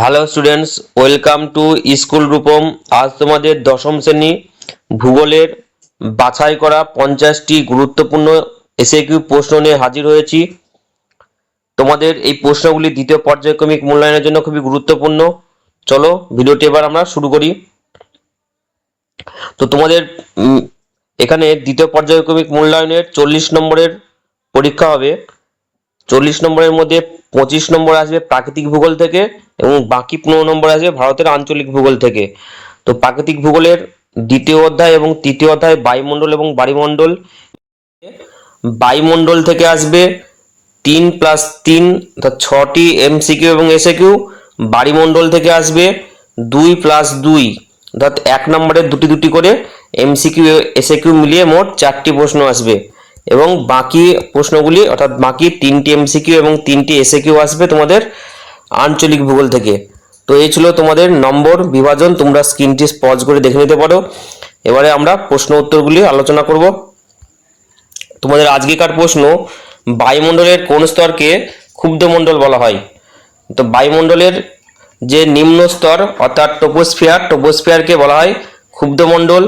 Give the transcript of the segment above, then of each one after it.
Hello students welcome to school Rupam আজ তোমাদের দশম শ্রেণি ভূগোলের বাছাই করা পঞ্চাশটি গুরুত্বপূর্ণ এসে কিউ প্রশ্ন নিয়ে হাজির হয়েছি। তোমাদের এই প্রশ্নগুলি দ্বিতীয় পর্যায়ক্রমিক মূল্যায়নের জন্য খুবই গুরুত্বপূর্ণ। চলো, ভিডিওটি এবার আমরা শুরু করি। তো তোমাদের এখানে দ্বিতীয় পর্যায়ক্রমিক মূল্যায়নের চল্লিশ নম্বরের পরীক্ষা হবে। চল্লিশ নম্বরের মধ্যে পঁচিশ নম্বর আসবে প্রাকৃতিক ভূগোল থেকে এবং বাকি পনেরো নম্বর আসবে ভারতের আঞ্চলিক ভূগোল থেকে। তো প্রাকৃতিক ভূগোলের দ্বিতীয় অধ্যায় এবং তৃতীয় অধ্যায় বায়ুমণ্ডল এবং বায়ুমণ্ডল। বায়ুমণ্ডল থেকে আসবে তিন প্লাস তিন ছটি এমসিকিউ এবং এসএকিউ বায়ুমণ্ডল থেকে আসবে দুই প্লাস দুই, অর্থাৎ এক নম্বরের দুটি দুটি করে এমসিকিউ এসএকিউ মিলিয়ে মোট চারটি প্রশ্ন আসবে। এবং বাকি প্রশ্নগুলি, অর্থাৎ বাকি তিনটি এমসিকিউ এবং তিনটি এসএ কিউ আসবে তোমাদের আঞ্চলিক ভূগোল থেকে। তো এই ছিল তোমাদের নম্বর বিভাজন, তোমরা স্ক্রিনটি পজ করে দেখে নিতে পারো। এবারে আমরা প্রশ্ন উত্তরগুলি আলোচনা করব। তোমাদের আজকেকার প্রশ্ন, বায়ুমণ্ডলের কোন স্তরকে ক্ষুব্ধমণ্ডল বলা হয়? তো বায়ুমণ্ডলের যে নিম্ন স্তর, অর্থাৎ টোপোস্ফিয়ার টোপোস্ফিয়ারকে বলা হয় ক্ষুব্ধমণ্ডল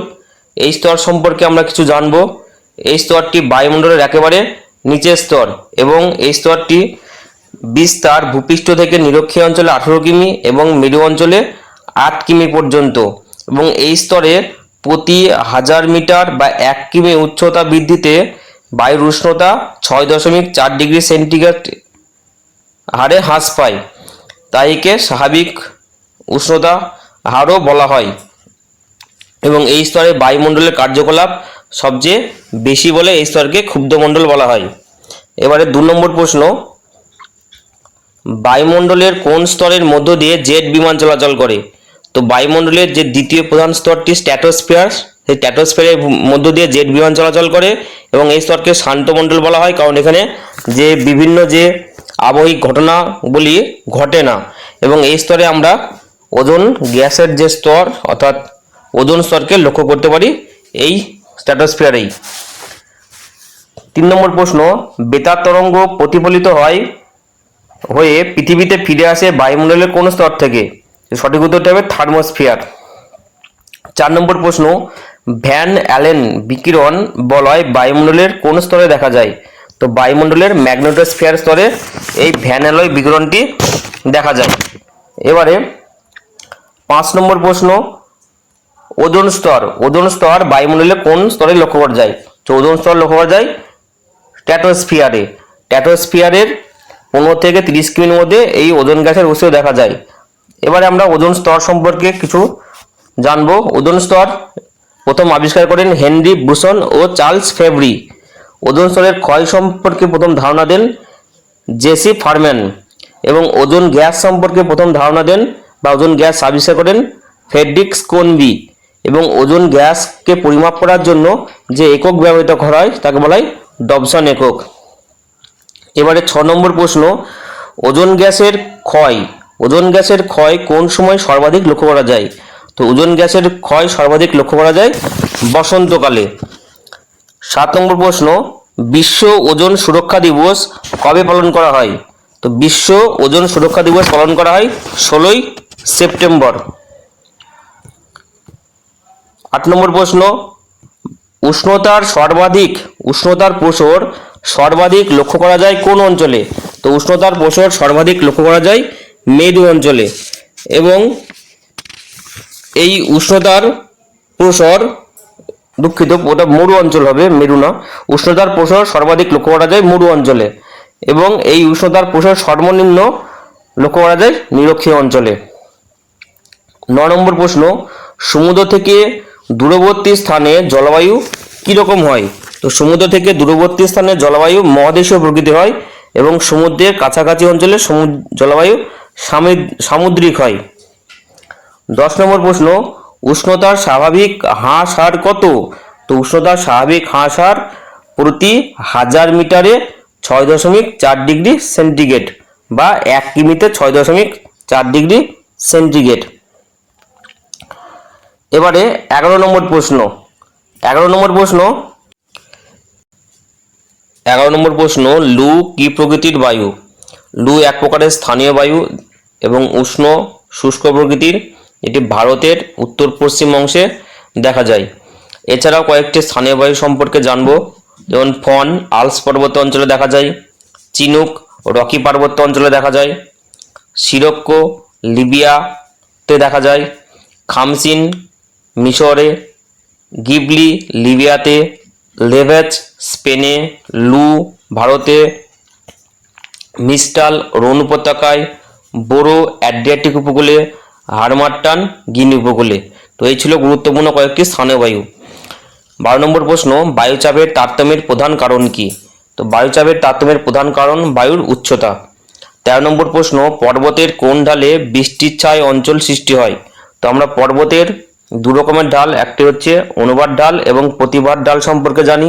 এই স্তর সম্পর্কে আমরা কিছু জানব। এই স্তরটি বায়ুমণ্ডলের একেবারে নিচের স্তর এবং এই স্তরটি বিস্তার ভূপৃষ্ঠ থেকে নিরক্ষীয় অঞ্চলে আঠেরো কিমি এবং মেরু অঞ্চলে আট কিমি পর্যন্ত এবং এই স্তরে প্রতি হাজার মিটার বা এক কিমি উচ্চতা বৃদ্ধিতে বায়ুর উষ্ণতা ছয় দশমিক চার ডিগ্রি সেন্টিগ্রেড হারে হ্রাস পায়। তাই একে স্বাভাবিক উষ্ণতা হারও বলা হয় এবং এই স্তরে বায়ুমণ্ডলের কার্যকলাপ সবচেয়ে বেশি বলে এই স্তরকে ক্ষুব্ধমণ্ডল বলা হয়। এবারে দু নম্বর প্রশ্ন, বায়ুমণ্ডলের কোন স্তরের মধ্য দিয়ে জেট বিমান চলাচল করে? তো বায়ুমণ্ডলের যে দ্বিতীয় প্রধান স্তরটি, স্ট্যাটোস্ফিয়ার, সেই স্ট্যাটোস্ফিয়ারের মধ্য দিয়ে জেট বিমান চলাচল করে এবং এই স্তরকে শান্তমণ্ডল বলা হয়, কারণ এখানে যে বিভিন্ন যে আবহিক ঘটনাগুলি ঘটে না, এবং এই স্তরে আমরা ওজোন গ্যাসের যে স্তর, অর্থাৎ ওজোন স্তরকে লক্ষ্য করতে পারি। এই স্ট্যাটোস্ফিয়ারেই। তিন নম্বর প্রশ্ন, বেতার তরঙ্গ প্রতিফলিত হয় হয়ে পৃথিবীতে ফিরে আসে বায়ুমণ্ডলের কোন স্তর থেকে? সঠিক উত্তরটা হবে থার্মোস্ফিয়ার। চার নম্বর প্রশ্ন, ভ্যান অ্যালেন বিকিরণ বলয় বায়ুমণ্ডলের কোন স্তরে দেখা যায়? তো বায়ুমণ্ডলের ম্যাগনেটোস্ফিয়ার স্তরে এই ভ্যান অ্যালয় বিকিরণটি দেখা যায়। এবারে পাঁচ নম্বর প্রশ্ন ওজোন স্তর। ওজন স্তর বায়ুমণ্ডলের কোন স্তরে লক্ষ্য করা যায়? তো ওজোন স্তর লক্ষ্য করা যায় স্ট্যাটোস্ফিয়ারে। স্ট্যাটোস্ফিয়ারের পনেরো থেকে তিরিশ কিমির মধ্যে এই ওজন গ্যাসের উৎস দেখা যায়। এবারে আমরা ওজন স্তর সম্পর্কে কিছু জানব। ওজন স্তর প্রথম আবিষ্কার করেন হেনরি ব্রুসন ও চার্লস ফেব্রি। ওজন স্তরের ক্ষয় সম্পর্কে প্রথম ধারণা দেন জেসি ফারম্যান এবং ওজোন গ্যাস সম্পর্কে প্রথম ধারণা দেন বা ওজন গ্যাস আবিষ্কার করেন ফেডরিক স্কোনবি। এবং ওজোন গ্যাসকে পরিমাপ করার জন্য যে একক ব্যবহৃত করা হয়, তাকে বলা হয় ডবসন একক। এবারে ছ নম্বর প্রশ্ন, ওজোন গ্যাসের ক্ষয়, ওজোন গ্যাসের ক্ষয় কোন সময় সর্বাধিক লক্ষ্য করা যায়? তো ওজোন গ্যাসের ক্ষয় সর্বাধিক লক্ষ্য করা যায় বসন্তকালে। সাত নম্বর প্রশ্ন, বিশ্ব ওজন সুরক্ষা দিবস কবে পালন করা হয়? তো বিশ্ব ওজন সুরক্ষা দিবস পালন করা হয় ষোলোই সেপ্টেম্বর। আট নম্বর প্রশ্ন, উষ্ণতার সর্বাধিক, উষ্ণতার প্রসর সর্বাধিক লক্ষ্য করা যায় কোন অঞ্চলে? তো উষ্ণতার প্রসর সর্বাধিক লক্ষ্য করা যায় মেরু অঞ্চলে এবং এই উষ্ণতার প্রসর দুঃখিত, ওটা মরু অঞ্চল হবে, মেরু না। উষ্ণতার প্রসর সর্বাধিক লক্ষ্য করা যায় মরু অঞ্চলে এবং এই উষ্ণতার প্রসর সর্বনিম্ন লক্ষ্য করা যায় নিরক্ষীয় অঞ্চলে। ন নম্বর প্রশ্ন, সমুদ্র থেকে দূরবর্তী স্থানে জলবায়ু কীরকম হয়? তো সমুদ্র থেকে দূরবর্তী স্থানে জলবায়ু মহাদেশীয় প্রকৃতি হয় এবং সমুদ্রের কাছাকাছি অঞ্চলে জলবায়ু সামুদ- সামুদ্রিক হয়। দশ নম্বর প্রশ্ন, উষ্ণতার স্বাভাবিক হ্রাস হার কত? তো উষ্ণতার স্বাভাবিক হ্রাস হার প্রতি হাজার মিটারে ছয় দশমিক চার ডিগ্রি সেন্টিগ্রেড বা এক কিমিতে ছয় দশমিক চার ডিগ্রি সেন্টিগ্রেড। এবারে এগারো নম্বর প্রশ্ন। এগারো নম্বর প্রশ্ন, এগারো নম্বর প্রশ্ন, লু কি প্রকৃতির বায়ু? লু এক প্রকারের স্থানীয় বায়ু এবং উষ্ণ, শুষ্ক প্রকৃতির, এটি ভারতের উত্তর পশ্চিম অংশে দেখা যায়। এছাড়াও কয়েকটি স্থানীয় বায়ু সম্পর্কে জানব, যেমন ফন, আলস পর্বত অঞ্চলে দেখা যায়, চিনুক, রকি পার্বত্য অঞ্চলে দেখা যায়, সিরক্কো, লিবিয়াতে দেখা যায়, খামসিন মিশরে, গিবলি, লিবিয়াতে লেভেচ স্পেনে, লু, ভারতে, মিস্টাল রোন উপত্যকায়, বোরো অ্যাড্রিয়াটিক উপকূলে হারমাট্টান গিনি উপকূলে। তো এই ছিল গুরুত্বপূর্ণ কয়েকটি স্থানীয় বায়ু। বারো নম্বর প্রশ্ন, বায়ুচাপের তারতম্যের প্রধান কারণ কি? তো বায়ুচাপের তারতম্যের প্রধান কারণ বায়ুর উচ্চতা। তেরো নম্বর প্রশ্ন, পর্বতের কোন ঢালে বৃষ্টির ছায় অঞ্চল সৃষ্টি হয়? তো আমরা পর্বতের দু রকমের ঢাল একটি হচ্ছে অনুবাদ ঢাল এবং প্রতিবাদ ঢাল সম্পর্কে জানি।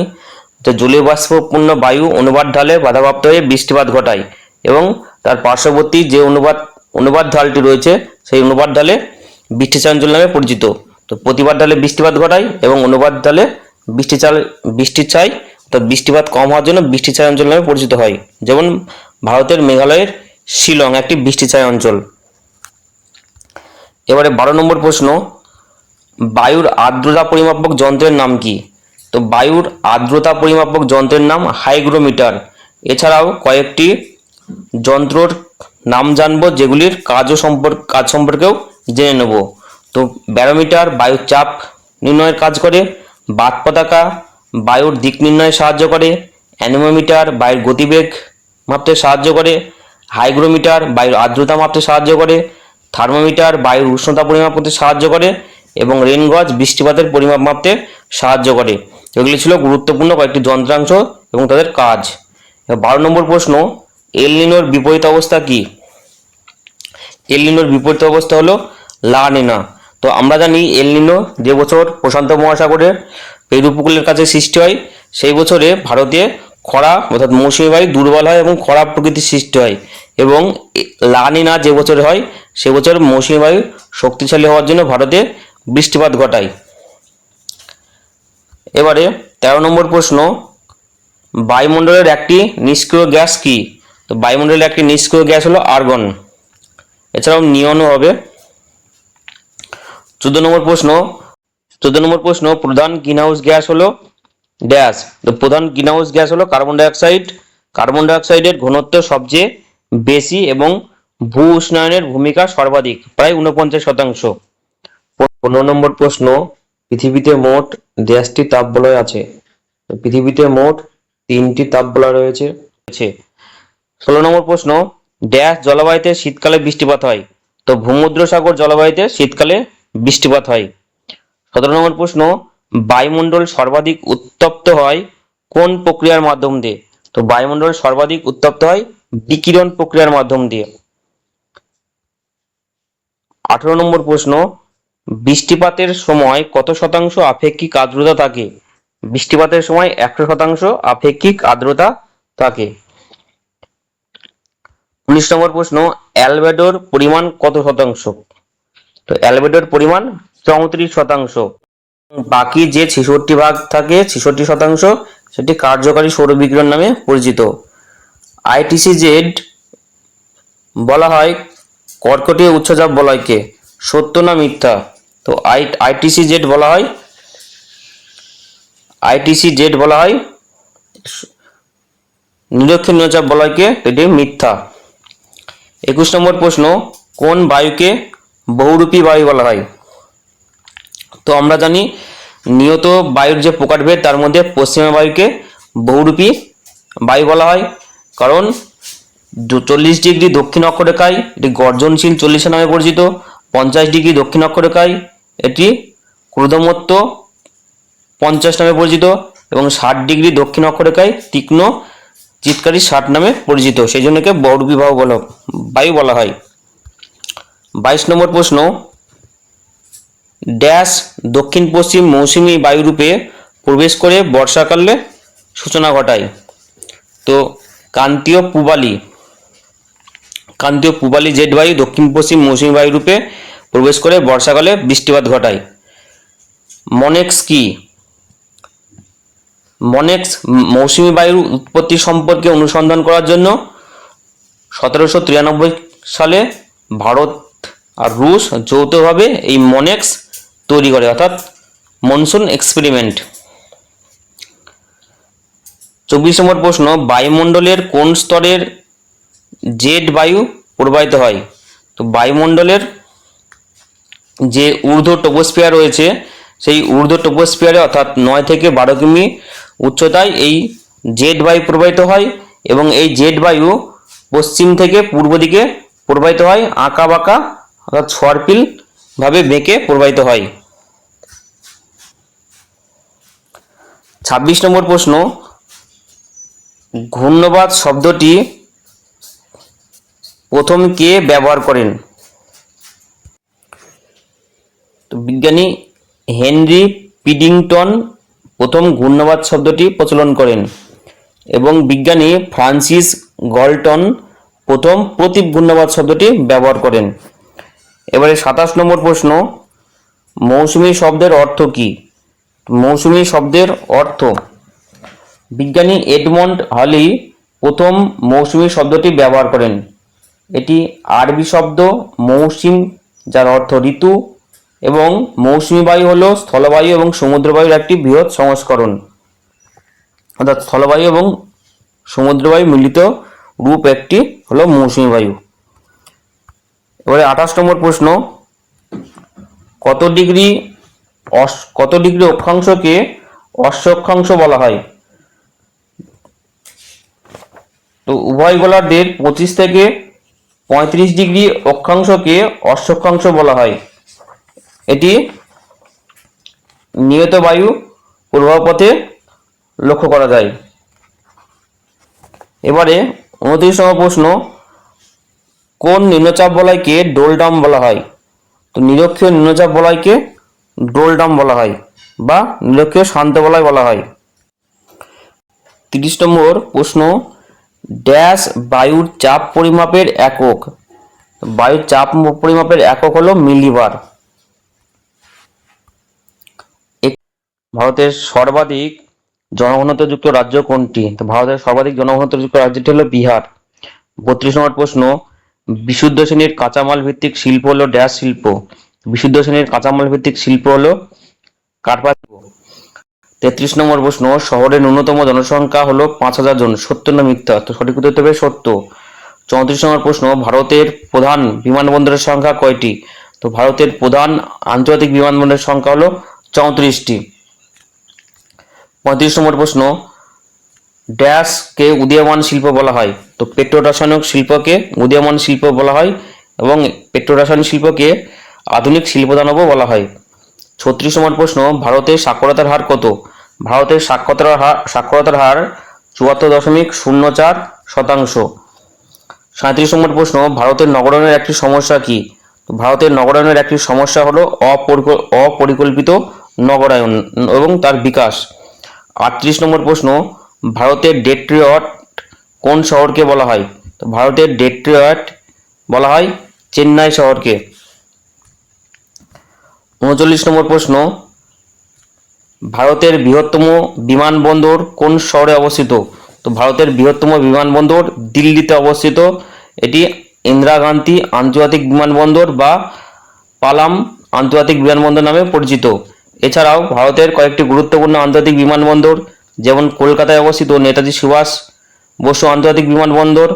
যে জলীয় বাষ্পপূর্ণ বায়ু অনুবাদ ঢালে বাধাপ্রাপ্ত হয়ে বৃষ্টিপাত ঘটায় এবং তার পার্শ্ববর্তী যে অনুবাদ অনুবাদ ঢালটি রয়েছে, সেই অনুবাদ ঢালে বৃষ্টিচায় অঞ্চল নামে পরিচিত। তো প্রতিবাদ ঢালে বৃষ্টিপাত ঘটায় এবং অনুবাদ ঢালে বৃষ্টি চাল বৃষ্টির ছাই অর্থাৎ বৃষ্টিপাত কম হওয়ার জন্য বৃষ্টিচায় অঞ্চল নামে পরিচিত হয়। যেমন ভারতের মেঘালয়ের শিলং, একটি বৃষ্টি বৃষ্টিচায় অঞ্চল। এবারে বারো নম্বর প্রশ্ন বায়ুর আর্দ্রতা পরিমাপক যন্ত্রের নাম কি? তো বায়ুর আর্দ্রতা পরিমাপক যন্ত্রের নাম হাইগ্রোমিটার। এছাড়াও কয়েকটি যন্ত্রর নাম জানব, যেগুলির কাজও সম্পর্ক কাজ সম্পর্কেও জেনে নেব। তো ব্যারোমিটার বায়ুর চাপ নির্ণয়ের কাজ করে, বাত পতাকা বায়ুর দিক নির্ণয়ে সাহায্য করে অ্যানিমোমিটার বায়ুর গতিবেগ মাপতে সাহায্য করে, হাইগ্রোমিটার বায়ুর আর্দ্রতা মাপতে সাহায্য করে, থার্মোমিটার বায়ুর উষ্ণতা পরিমাপ করতে সাহায্য করে এবং রেনগজ বৃষ্টিপাতের পরিমাপ মাপতে সাহায্য করে। এগুলি ছিল গুরুত্বপূর্ণ কয়েকটি যন্ত্রাংশ এবং তাদের কাজ। বারো নম্বর প্রশ্ন, এলনিনোর বিপরীত অবস্থা কি? এলনিনোর বিপরীত অবস্থা হলো লা নিনা। তো আমরা জানি এলনিনো যে বছর প্রশান্ত মহাসাগরে পেরু উপকূলের কাছে সৃষ্টি হয়, সেই বছরে ভারতে খরা অর্থাৎ মৌসুমী বায়ু দুর্বল হয় এবং খরা প্রকৃতির সৃষ্টি হয় এবং এ- লা নিনা যে বছর হয়, সে বছর মৌসুমী বায়ু শক্তিশালী হওয়ার জন্য ভারতে বৃষ্টিপাত ঘটায়। এবারে তেরো নম্বর প্রশ্ন, বায়ুমণ্ডলের একটি নিষ্ক্রিয় গ্যাস কি? তো বায়ুমণ্ডলের একটি নিষ্ক্রিয় গ্যাস হলো আর্গন। এছাড়াও নিয়নও হবে। চোদ্দ নম্বর প্রশ্ন, চোদ্দ নম্বর প্রশ্ন, প্রধান গ্রিনহাউস গ্যাস হলো ড্যাশ। তো প্রধান গ্রিনহাউস গ্যাস হলো কার্বন ডাইঅক্সাইড। কার্বন ডাইঅক্সাইডের ঘনত্ব সবচেয়ে বেশি এবং ভূ উষ্ণায়নের ভূমিকা সর্বাধিক, প্রায় উনপঞ্চাশ শতাংশ। পনেরো নম্বর প্রশ্ন, পৃথিবীতে মোট দেশটি তাপবলয় আছে। পৃথিবীতে মোট তিনটি তাপবলয় রয়েছে। ষোলো নম্বর প্রশ্ন, ড্যাশ জলবায়ুতে শীতকালে বৃষ্টিপাত হয়, তো ভূমধ্যসাগর জলবায়ুতে শীতকালে বৃষ্টিপাত হয়। সতেরো নম্বর প্রশ্ন, বায়ুমণ্ডল সর্বাধিক উত্তপ্ত হয় কোন প্রক্রিয়ার মাধ্যম দিয়ে? তো বায়ুমণ্ডল সর্বাধিক উত্তপ্ত হয় বিকিরণ প্রক্রিয়ার মাধ্যম দিয়ে। আঠারো নম্বর প্রশ্ন বৃষ্টিপাতের সময় কত শতাংশ আপেক্ষিক আর্দ্রতা থাকে? বৃষ্টিপাতের সময় একশো শতাংশ আপেক্ষিক আর্দ্রতা থাকে। উনিশ নম্বর প্রশ্ন, অ্যালবেডোর পরিমাণ কত শতাংশ? তো অ্যালবেডোর পরিমাণ চৌত্রিশ শতাংশ। বাকি যে ছেষট্টি ভাগ থাকে, ছেষট্টি শতাংশ, সেটি কার্যকারী সৌর সৌরবিকিরণ নামে পরিচিত। আইটিসি জেড বলা হয় কর্কটীয় উচ্চচাপ বলয়কে। সত্য না মিথ্যা? তো আই আইটিসি জেড বলা হয়। আইটিসি জেড বলা হয়। নিরক্ষীয় চাপ বলয়কে এটি মিথ্যা। একুশ নম্বর প্রশ্ন, কোন বায়ুকে বহুরূপী বায়ু বলা হয়? তো আমরা জানি, নিয়ত বায়ুর যে প্রকারভেদ তার মধ্যে পশ্চিমা বায়ুকে বহুরূপী বায়ু বলা হয়। কারণ চল্লিশ ডিগ্রি দক্ষিণ অক্ষরেখায়, এটি গর্জনশীল চল্লিশে নামে পরিচিত, পঞ্চাশ ডিগ্রি দক্ষিণ অক্ষরেখায় এটি ক্রোধমত্ত, পঞ্চাশ নামে পরিচিত এবং ষাট ডিগ্রি দক্ষিণ অক্ষরেখায় তীক্ষ্ণ, চিৎকারী ষাট নামে পরিচিত। সেই জন্য একে বায়ু বলা বায়ু বলা হয়। বাইশ নম্বর প্রশ্ন, ড্যাশ দক্ষিণ পশ্চিম মৌসুমী বায়ুরূপে প্রবেশ করে বর্ষাকালে সূচনা ঘটায়। তো কান্তীয় পূবালি কান্তীয় পূবালি জেট বায়ু দক্ষিণ পশ্চিম মৌসুমী বায়ুরূপে প্রবেশ করে বর্ষাকালে বৃষ্টিপাত ঘটায়। মনেক্স কি? মনেক্স মৌসুমী বায়ুর উৎপত্তি সম্পর্কে অনুসন্ধান করার জন্য সতেরোশো তিরানব্বই সালে ভারত আর রুশ যৌথভাবে এই মনেক্স তৈরি করে, অর্থাৎ মনসুন এক্সপেরিমেন্ট। চব্বিশ নম্বর প্রশ্ন, বায়ুমণ্ডলের কোন স্তরের জেড বায়ু প্রবাহিত হয়? তো বায়ুমণ্ডলের যে ঊর্ধ্ব টোপোস্ফিয়ার রয়েছে, সেই ঊর্ধ্ব টোপোস্ফিয়ারে অর্থাৎ নয় থেকে বারো কিমি উচ্চতায় এই জেড বায়ু প্রবাহিত হয় এবং এই জেড বায়ু পশ্চিম থেকে পূর্ব দিকে প্রবাহিত হয়, আঁকা বাঁকা অর্থাৎ সর্পিল ভাবে বেঁকে প্রবাহিত হয়। ছাব্বিশ নম্বর প্রশ্ন, ঘূর্ণবাদ শব্দটি প্রথম কে ব্যবহার করেন? তো বিজ্ঞানী হেনরি পিডিংটন প্রথম ঘূর্ণবাদ শব্দটি প্রচলন করেন এবং বিজ্ঞানী ফ্রান্সিস গল্টন প্রথম প্রতীপ ঘূর্ণবাদ শব্দটি ব্যবহার করেন। এবারে সাতাশ নম্বর প্রশ্ন, মৌসুমী শব্দের অর্থ কী? মৌসুমী শব্দের অর্থ, বিজ্ঞানী এডমন্ড হলি প্রথম মৌসুমী শব্দটি ব্যবহার করেন। এটি আরবি শব্দ মৌসুম, যার অর্থ ঋতু এবং মৌসুমী বায়ু হলো স্থলবায়ু এবং সমুদ্রবায়ুর একটি বৃহৎ সংস্করণ। অর্থাৎ স্থলবায়ু এবং সমুদ্রবায়ু মিলিত রূপ একটি হলো মৌসুমী বায়ু। এবারে আঠাশ নম্বর প্রশ্ন, কত ডিগ্রি কত ডিগ্রি অক্ষাংশকে অশ্ব অক্ষাংশ বলা হয়? তো উভয় গোলার্ধের পঁচিশ থেকে পঁয়ত্রিশ ডিগ্রি অক্ষাংশকে অশ্বক্ষাংশ বলা হয়। এটি নিয়ত বায়ু প্রবাহপথে লক্ষ্য করা যায়। এবারে উনত্রিশ নম্বর প্রশ্ন, কোন নিম্নচাপ বলয়কে ডোলডাম বলা হয়? তো নিরক্ষীয় নিম্নচাপ বলয়কে ডোলডাম বলা হয় বা নিরক্ষীয় শান্ত বলয় বলা হয়। তিরিশ নম্বর প্রশ্ন, ড্যাশ বায়ুর চাপ পরিমাপের একক। বায়ুর চাপ পরিমাপের একক হলো মিলিবার। ভারতের সর্বাধিক জনঘনত্বযুক্ত রাজ্য কোনটি? তো ভারতের সর্বাধিক জনঘনত্বযুক্ত রাজ্যটি হলো বিহার। বত্রিশ নম্বর প্রশ্ন, বিশুদ্ধ শ্রেণির কাঁচামাল ভিত্তিক শিল্প হলো ড্যাশ শিল্প। বিশুদ্ধ শ্রেণির কাঁচামাল ভিত্তিক শিল্প হলো শিল্প। তেত্রিশ নম্বর প্রশ্ন, শহরের ন্যূনতম জনসংখ্যা হলো পাঁচ হাজার জন। সত্য না মিথ্যা? তো সঠিক উত্তর হবে সত্য চৌত্রিশ নম্বর প্রশ্ন, ভারতের প্রধান বিমানবন্দরের সংখ্যা কয়টি? তো ভারতের প্রধান আন্তর্জাতিক বিমানবন্দরের সংখ্যা হলো চৌত্রিশটি। পঁয়ত্রিশ নম্বর প্রশ্ন, ড্যাশকে উদীয়মান শিল্প বলা হয়। তো পেট্রোরাসায়নিক শিল্পকে উদীয়মান শিল্প বলা হয় এবং পেট্রোরাসায়নিক শিল্পকে আধুনিক শিল্পদানবও বলা হয়। ছত্রিশ নম্বর প্রশ্ন, ভারতের সাক্ষরতার হার কত? ভারতের সাক্ষরতার হার সাক্ষরতার হার চুয়াত্তর দশমিক শূন্য চার শতাংশ। সাঁত্রিশ নম্বর প্রশ্ন, ভারতের নগরায়নের একটি সমস্যা কি? ভারতের নগরায়নের একটি সমস্যা হলো অপরিক- অপরিকল্পিত নগরায়ন এবং তার বিকাশ। আটত্রিশ নম্বর প্রশ্ন, ভারতের ডেট্রিয়ট কোন শহরকে বলা হয়? তো ভারতের ডেট্রিয়ট বলা হয় চেন্নাই শহরকে। উনচল্লিশ নম্বর প্রশ্ন, ভারতের বৃহত্তম বিমানবন্দর কোন শহরে অবস্থিত? তো ভারতের বৃহত্তম বিমানবন্দর দিল্লিতে অবস্থিত। এটি ইন্দিরা গান্ধী আন্তর্জাতিক বিমানবন্দর বা পালাম আন্তর্জাতিক বিমানবন্দর নামে পরিচিত। এছাড়াও ভারতের কয়েকটি গুরুত্বপূর্ণ আন্তর্জাতিক বিমানবন্দর, যেমন কলকাতায় অবস্থিত নেতাজি সুভাষ বসু আন্তর্জাতিক বিমানবন্দর,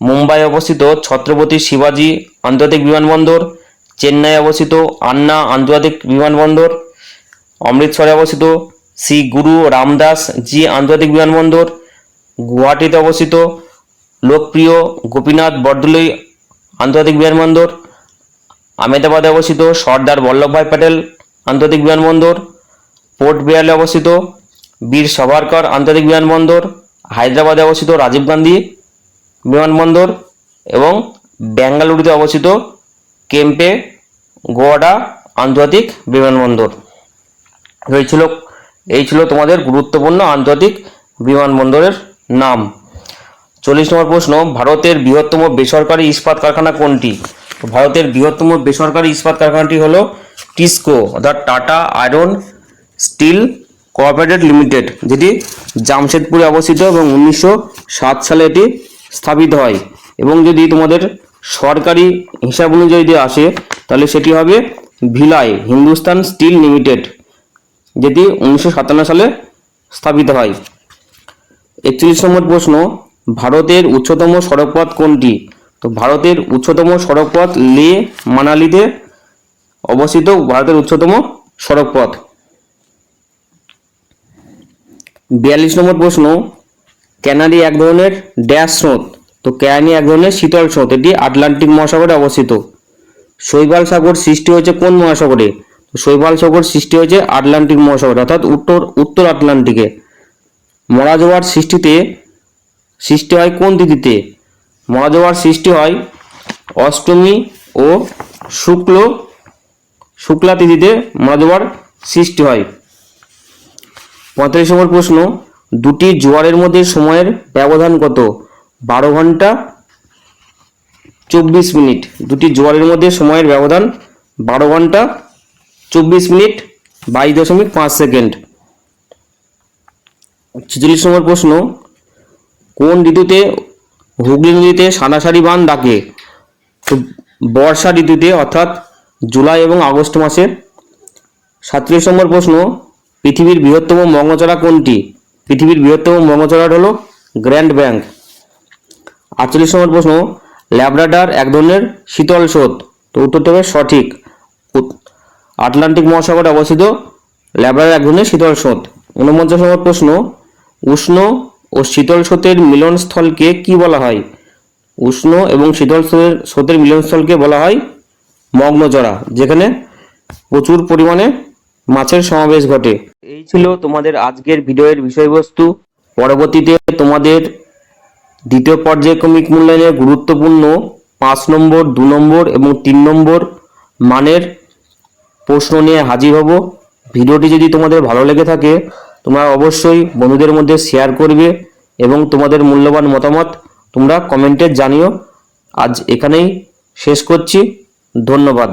মুম্বাই অবস্থিত ছত্রপতি শিবাজি আন্তর্জাতিক বিমানবন্দর, চেন্নাই অবস্থিত আন্না আন্তর্জাতিক বিমানবন্দর, অমৃতসরে অবস্থিত শ্রী গুরু রামদাস জি আন্তর্জাতিক বিমানবন্দর, গুয়াহাটিতে অবস্থিত লোকপ্রিয় গোপীনাথ বরদলৈ আন্তর্জাতিক বিমানবন্দর, আহমেদাবাদে অবস্থিত সর্দার বল্লভভাই প্যাটেল আন্তর্জাতিক বিমানবন্দর, পোর্ট ব্লেয়ারে অবস্থিত, বীর সাভারকর আন্তর্জাতিক বিমানবন্দর, হায়দ্রাবাদে অবস্থিত রাজীব গান্ধী বিমানবন্দর এবং বেঙ্গালুরুতে অবস্থিত কেম্পে গোয়াডা আন্তর্জাতিক বিমানবন্দর। এই ছিল এই ছিল তোমাদের গুরুত্বপূর্ণ আন্তর্জাতিক বিমানবন্দরের নাম। চল্লিশ নম্বর প্রশ্ন, ভারতের বৃহত্তম বেসরকারি ইস্পাত কারখানা কোনটি? ভারতের বৃহত্তম বেসরকারি ইস্পাত কারখানাটি হলো টিসকো অর্থাৎ Tata iron steel cooperated limited যেটি জামশেদপুরে অবস্থিত এবং উনিশশো সাত সালে এটি স্থাপিত হয়। এবং যদি তোমাদের সরকারি হিসাব অনুযায়ী যদি আসে, তাহলে সেটি হবে ভিলাই, হিন্দুস্তান স্টিল লিমিটেড, যেটি উনিশশো সাতান্ন সালে স্থাপিত হয়। একচল্লিশ নম্বর প্রশ্ন, ভারতের উচ্চতম সড়কপথ কোনটি? তো ভারতের উচ্চতম সড়কপথ লে মানালিতে অবস্থিত ভারতের উচ্চতম সড়কপথ। বিয়াল্লিশ নম্বর প্রশ্ন, ক্যানারি এক ধরনের ড্যাশ স্রোত? তো ক্যানারি এক ধরনের শীতল স্রোত, এটি আটলান্টিক মহাসাগরে অবস্থিত। শৈবাল সাগর সৃষ্টি হয়েছে কোন মহাসাগরে? শৈবাল সাগর সৃষ্টি হয়েছে আটলান্টিক মহাসাগরে, অর্থাৎ উত্তর উত্তর আটলান্টিকে। মরা জোয়ার সৃষ্টিতে সৃষ্টি হয় কোন তিথিতে? মরা জোয়ার সৃষ্টি হয় অষ্টমী ও শুক্ল শুক্লা তিথিতে মরা জোয়ার সৃষ্টি হয়। পঁয়তাল্লিশ নম্বর প্রশ্ন, দুটি জোয়ারের মধ্যে সময়ের ব্যবধান কত? বারো ঘণ্টা, চব্বিশ মিনিট। দুটি জোয়ারের মধ্যে সময়ের ব্যবধান বারো ঘণ্টা, চব্বিশ মিনিট, বাইশ দশমিক পাঁচ সেকেন্ড। ছেচল্লিশ নম্বর প্রশ্ন, কোন ঋতুতে হুগলি নদীতে সাঁড়াসারি বান ডাকে? বর্ষা ঋতুতে, অর্থাৎ জুলাই এবং আগস্ট মাসে। সাতচল্লিশ নম্বর প্রশ্ন, পৃথিবীর বৃহত্তম মগ্নচড়া কোনটি? পৃথিবীর বৃহত্তম মগ্নচড়া হলো গ্র্যান্ড ব্যাংক। আটচল্লিশ নম্বর প্রশ্ন, ল্যাব্রাডার এক ধরনের শীতল স্রোত? তো উত্তরটি হবে সঠিক। আটলান্টিক মহাসাগরে অবস্থিত ল্যাব্রাডার এক ধরনের শীতল স্রোত। ঊনপঞ্চাশ নম্বর প্রশ্ন, উষ্ণ ও শীতল স্রোতের মিলনস্থলকে কি বলা হয়? উষ্ণ এবং শীতল স্রোতের স্রোতের মিলনস্থলকে বলা হয় মগ্নচড়া যেখানে প্রচুর পরিমাণে মাছের সমাবেশ ঘটে। এই ছিল তোমাদের আজকের ভিডিওর বিষয়বস্তু। পরবর্তীতে তোমাদের দ্বিতীয় পর্যায়ক্রমিক মূল্যায়নের গুরুত্বপূর্ণ পাঁচ নম্বর, দু নম্বর এবং তিন নম্বর মানের প্রশ্ন নিয়ে হাজির হব। ভিডিওটি যদি তোমাদের ভালো লেগে থাকে, তোমরা অবশ্যই বন্ধুদের মধ্যে শেয়ার করবে এবং তোমাদের মূল্যবান মতামত তোমরা কমেন্টে জানিও। আজ এখানেই শেষ করছি। ধন্যবাদ।